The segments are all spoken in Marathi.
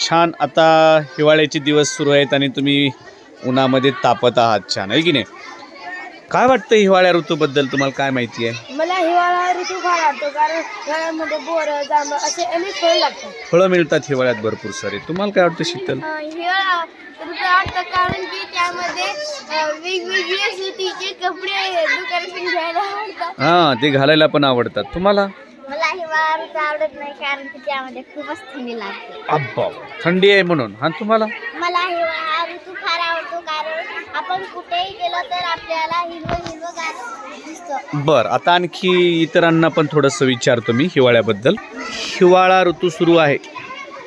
छान. आता हिवाळ्याचे दिवस सुरू आहेत आणि तुम्ही उन्हामध्ये तापत आहात छान आहे की नाही? काय वाटतं हिवाळ्या ऋतूबद्दल? तुम्हाला काय माहिती आहे? मला हिवाळा ऋतू फार आवडतो कारण हिवाळ्यामध्ये बोर जांभ असे अनेक फळ लागतात. फळं मिळतात हिवाळ्यात भरपूर सारे. तुम्हाला काय वाटतं शीतल? हिवाळा ऋतू आवडतं कारण की त्यामध्ये वेगवेगळे सुतीचे कपडे दुकानातून घ्यायला आवडतात. हां ते घालायला पण आवडतात. तुम्हाला? ऋतू आवडत नाही कारण की त्यामध्ये खूपच थंडी लागते. अब्बा थंडी आहे म्हणून. हा तुम्हाला? मला हिवाळा ऋतू फार आवडतो कारण आपण कुठेही गेलो तर आपल्याला हिरवं हिरवं गार दिसतं. बर आता आणखी इतरांना पण थोडंसं विचारतो मी हिवाळ्याबद्दल. हिवाळा ऋतू सुरू आहे.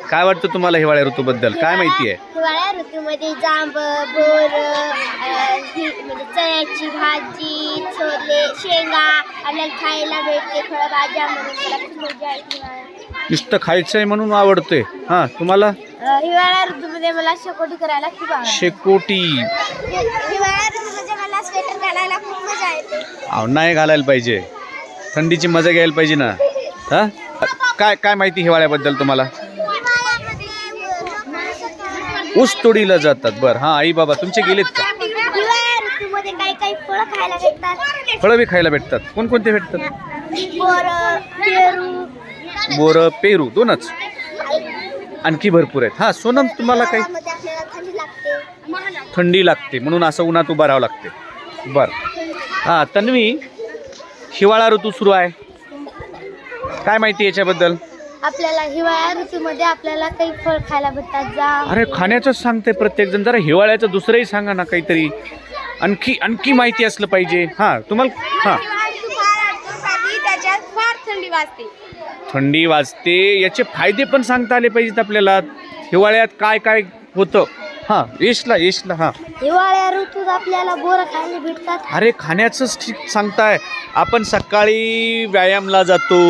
काय वाटतं तुम्हाला हिवाळ्या ऋतूबद्दल? काय माहिती आहे? हिवाळ्या ऋतूमध्ये जांब बोर अं, हि- म्हणजे चण्याची भाजी आपल्याला खायला भेटते फळभाज्या म्हणून मला खूप मजा येते हिवाळ्यात. नुसतं खायचं आहे म्हणून आवडते हां तुम्हाला? अं, हिवाळ्या ऋतूमध्ये मला शेकोटी करायला खूप आवडते. शेकोटी. हिवाळ्या ऋतूमध्ये मला स्वेटर घालायला खूप मजा येते. अहो नाही घालायला पाहिजे. थंडीची मजा घ्यायला पाहिजे ना. हां? काय काय माहिती हिवाळ्याबद्दल तुम्हाला? ऊस तोडीला जातात. बरं हां आई बाबा तुमचे गेलेत का? काही फळं खायला भेटतात. फळं बी खायला भेटतात. कोणकोणते भेटतात? बोर पेरू. बोरं पेरू दोनच. आणखी भरपूर आहेत. हां सोनम तुम्हाला काही? आपल्याला थंडी लागते. थंडी लागते. म्हणून असं उन्हात उभं राहावं लागते. बरं. हां तन्वी हिवाळा ऋतू सुरू आहे. काय माहिती याच्याबद्दल? आपल्याला हिवाळ्या ऋतूमध्ये आपल्याला काही फळ खायला भेटतात. अरे खाण्याचंच सांगते प्रत्येक जण जरा हिवाळ्याचं दुसरंही सांगा ना काहीतरी. आणखी आणखी माहिती असलं पाहिजे. हां तुम्हाला हां. त्याच्यात फार थंडी वाजते. थंडी वाजते याचे फायदे पण सांगता आले पाहिजेत आपल्याला. हिवाळ्यात काय काय होतं? हां यशला यशला हां. हिवाळ्या ऋतूत आपल्याला बोर खायला भेटतात. अरे खाण्याचंच ठीक सांगताय. आपण सकाळी व्यायामला जातो.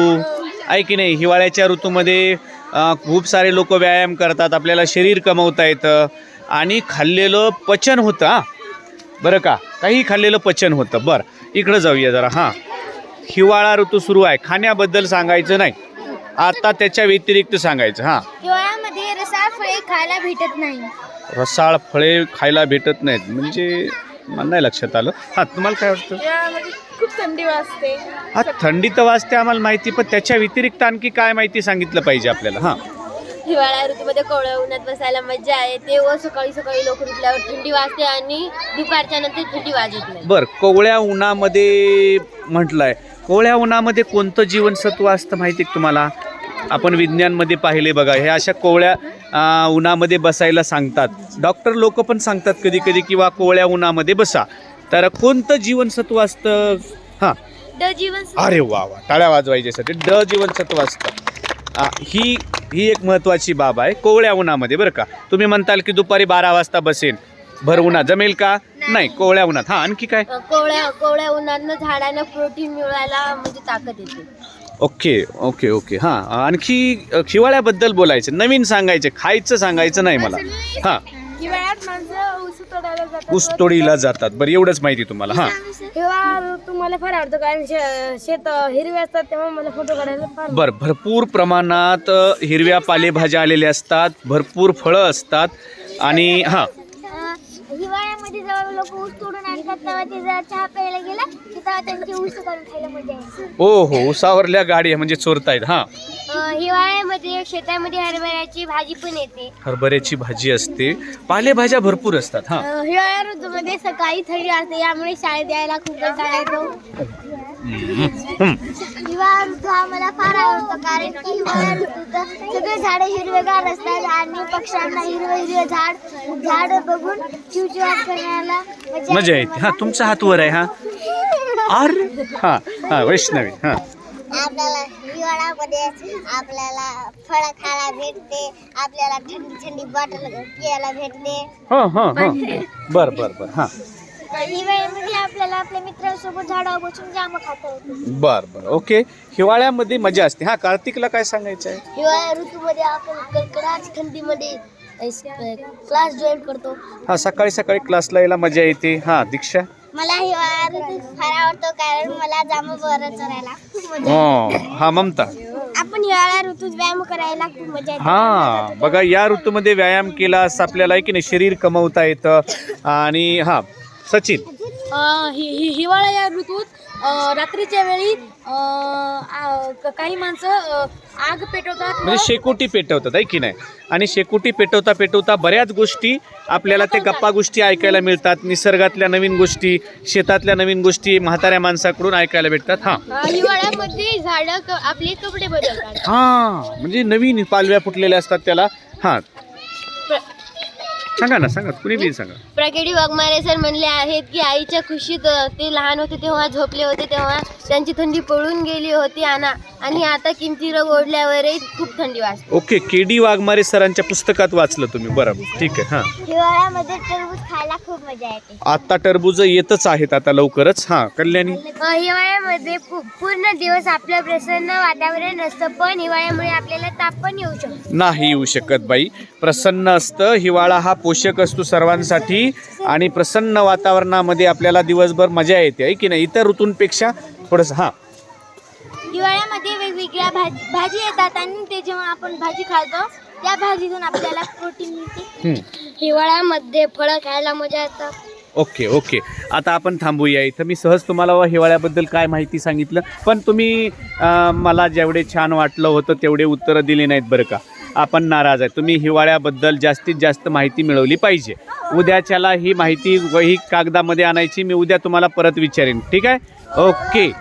आहे की नाही? हिवाळ्याच्या ऋतूमध्ये अं, खूप सारे लोक व्यायाम करतात. आपल्याला शरीर कमवता येतं. आणि खाल्लेलं पचन होतं हां. बरं का? काही खाल्लेलं पचन होतं. बरं इकडं जाऊया जरा हां. हिवाळा ऋतू सुरू आहे. खाण्याबद्दल सांगायचं नाही. आता त्याच्या व्यतिरिक्त सांगायचं हां. हिवाळ्यामध्ये रसाळ फळे खायला भेटत नाही. रसाळ फळे खायला भेटत नाहीत. म्हणजे मला नाही लक्षात आलं. हां तुम्हाला काय वाटतं? खूप थंडी वाजते. हा थंडी तर वाजते आम्हाला माहिती पण त्याच्या व्यतिरिक्त आणखी काय माहिती सांगितलं पाहिजे आपल्याला? हां. हिवाळ्या ऋतूमध्ये कोवळ्या उन्हात बसायला मजा येते व सकाळी सकाळी लवकर उठल्यावर थंडी वाजते आणि दुपारच्या नंतर थंडी वाजत नाही. बर कोवळ्या उन्हामध्ये म्हटलंय कोवळ्या उन्हामध्ये कोणतं जीवनसत्व असतं माहिती आहे तुम्हाला? आपण विज्ञानमध्ये पाहिले बघा हे अशा कोवळ्या उन्हामध्ये बसायला सांगतात. डॉक्टर लोक पण सांगतात कधी कधी किंवा कोवळ्या उन्हामध्ये बसा. तर कोणतं जीवनसत्व असतं? हां. ड जीवन अरे वा वा. टाळ्या वाजवायच्यासाठी ड जीवनसत्व असतं. ही ही एक महत्त्वाची बाब आहे कोवळ्या उन्हामध्ये बरं का. तुम्ही म्हणताल की दुपारी बारा वाजता बसेन. भर उन्हात जमेल का? नाही. कोवळ्या उन्हात. हां आणखी काय? कोवळ्या कोवळ्या उन्हानं झाडांना प्रोटीन मिळवायला म्हणजे ताकद येते. Okay okay okay. हां आणखी हिवाळ्याबद्दल बोलायचं. नवीन सांगायचं खायचं सांगायचं नाही मला. हां. हिवाळ्यात माणसं ऊस तोडायला जातात ऊस तोडीला जातात. बरं एवढंच माहिती तुम्हाला हां. हिवाळा ऋतू मला फार आवडतो कारण शे- शेत हिरवे असतात तेव्हा मला फोटो काढायला फार बरं भरपूर प्रमाणात अ, हिरव्या पालेभाज्या आलेल्या असतात भरपूर फळं असतात आणि हां. हिवाळ्यामध्ये जेव्हा लोक ऊस तोडून आणतात तेव्हा ते जर चहा प्यायला गेला की तेव्हा त्यांची ऊस काढून खायला मजा येते. ओ हो उसावरल्या गाड्या म्हणजे चोरतायत हां. अं, हिवाळ्यामध्ये शेतामध्ये हरभऱ्याची भाजी पण येते. हरभऱ्याची भाजी असते. पालेभाज्या भरपूर असतात हां. हिवाळ्या ऋतूमध्ये सकाळी थंडी असते यामुळे शाळेत यायला खूप कंटाळा येतो हं. हिवाळा ऋतू हा मला फार आवडतो कारण की ऋतूत सगळे झाडे हिरवेगार असतात आणि पक्ष्यांना हिरवे हिरवे झाड झाड बघून चिवचिवाट करण्याला मजा येते हां तुमचा हात वर आहे हां? अरे हां हां वैष्णवी हां. आपल्याला हिवाळ्यामध्ये आपल्याला फळं खायला भेटते आपल्याला थंडी थंडी बॉटल प्यायला भेटते. हो हो हो. बर बर बर हां. हिवाळ्यामध्ये आपल्याला. आपल्या मित्रांसोबत झाडावर बसून जाम खाता येते बर बर. ओके. हिवाळ्यामध्ये मजा असते. हां कार्तिकला काय सांगायचं आहे? हिवाळ्या ऋतूमध्ये आपण कडकडाट थंडीमध्ये क्लास जॉईन करतो. हां सकाळी सकाळी क्लासला यायला मजा येते. हां दीक्षा? मला हिवाळा ऋतू फार आवडतो कारण मला जांभूळ बरं चरायला खूप मजा हो. हा ममता? आपण पण हिवाळ्या ऋतूत व्यायाम करायला खूप मजा येते. हा बघा या ऋतूमध्ये व्यायाम केलास आपल्याला की नाही? शरीर कमवता येतं. आणि हा सचिन? अ, हि हि हिवाळा या ऋतूत अ, रात्रीच्या वेळी अ, आ- क- काही माणसं अ, आग पेटवतात म्हणजे शेकोटी पेटवतात आहे की नाही? आणि शेकोटी पेटवता पेटवता बऱ्याच गोष्टी आपल्याला ते गप्पा गोष्टी ऐकायला मिळतात. निसर्गातल्या नवीन गोष्टी शेतातल्या नवीन गोष्टी म्हाताऱ्या माणसाकडून ऐकायला भेटतात हा. हिवाळ्यामध्ये झाडं आपले कपडे बदलतात. हा म्हणजे नवीन पालव्या फुटलेल्या असतात त्याला हा. सांगा ना सांगा. कुणी बी सांगा? प्रकेडी वाघमारे सर म्हणले आहेत की आईच्या खुशीत ते लहान होते तेव्हा झोपले होते तेव्हा. त्यांची थंडी पळून गेली होती आणि. आणि आता किमती रोग ओढल्यावरही खूप थंडी वाजते. ओके के डी वाघमारे सरांच्या पुस्तकात वाचलं तुम्ही. बरोबर ठीक आहे हां. हिवाळ्यामध्ये टरबूज खायला खूप मजा येते. आता टरबूज येतच आहेत आता लवकरच हां. कल्याणी? अ, हिवाळ्यामध्ये पू- पूर्ण दिवस आपलं प्रसन्न वातावरण असतं पण हिवाळ्यामुळे आपल्याला ताप पण येऊ शकतो. नाही येऊ शकत बाई. प्रसन्न असतं हिवाळा हा पोषक असतो सर्वांसाठी आणि प्रसन्न वातावरणामध्ये आपल्याला दिवसभर मजा येते आहे की नाही? इतर ऋतूंपेक्षा थोडंसं हां. हिवाळ्यामध्ये वेगवेगळ्या भाजी भाजी येतात आणि ते जेव्हा आपण भाजी खातो त्या भाजीतून आपल्याला प्रोटीन मिळते. हिवाळ्यामध्ये फळं खायला मजा येतं ओके ओके. आता आपण थांबूया इथं. मी सहज तुम्हाला व हिवाळ्याबद्दल काय माहिती सांगितलं पण तुम्ही अं, मला जेवढे छान वाटलं होतं तेवढे उत्तरं दिली नाहीत बरं का. आपण नाराज आहे. तुम्ही हिवाळ्याबद्दल जास्तीत जास्त माहिती मिळवली पाहिजे. उद्याच्याला ही माहिती वही कागदामध्ये आणायची. मी उद्या तुम्हाला परत विचारेन. ठीक आहे? ओके.